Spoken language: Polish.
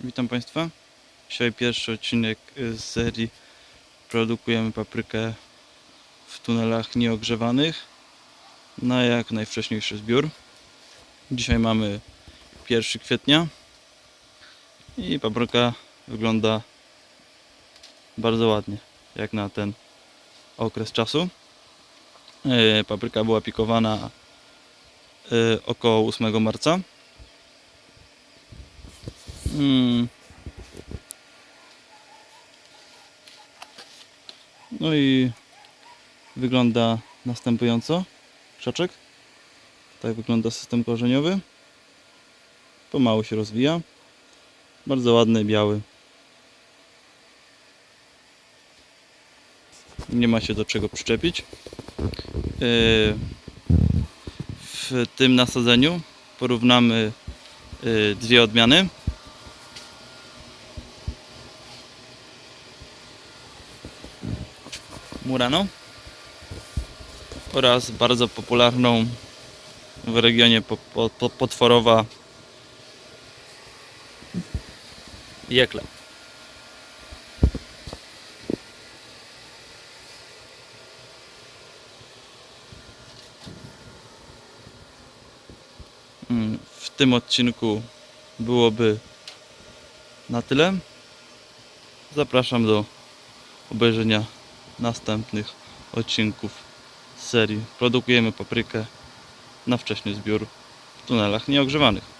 Witam Państwa. Dzisiaj pierwszy odcinek y, z serii Produkujemy paprykę w tunelach nieogrzewanych na jak najwcześniejszy zbiór. Dzisiaj mamy 1 kwietnia i papryka wygląda bardzo ładnie jak na ten okres czasu. Y, Papryka była pikowana y, około 8 marca. Mm. No i wygląda następująco krzaczek. Tak wygląda system korzeniowy. Pomału się rozwija. Bardzo ładny, biały. Nie ma się do czego przyczepić. Yy, W tym nasadzeniu porównamy yy, dwie odmiany. Murano oraz bardzo popularną w regionie po, po, po, potworowa jekle. Mm, W tym odcinku byłoby na tyle. Zapraszam do obejrzenia następnych odcinków serii Produkujemy paprykę na wczesny zbiór w tunelach nieogrzewanych.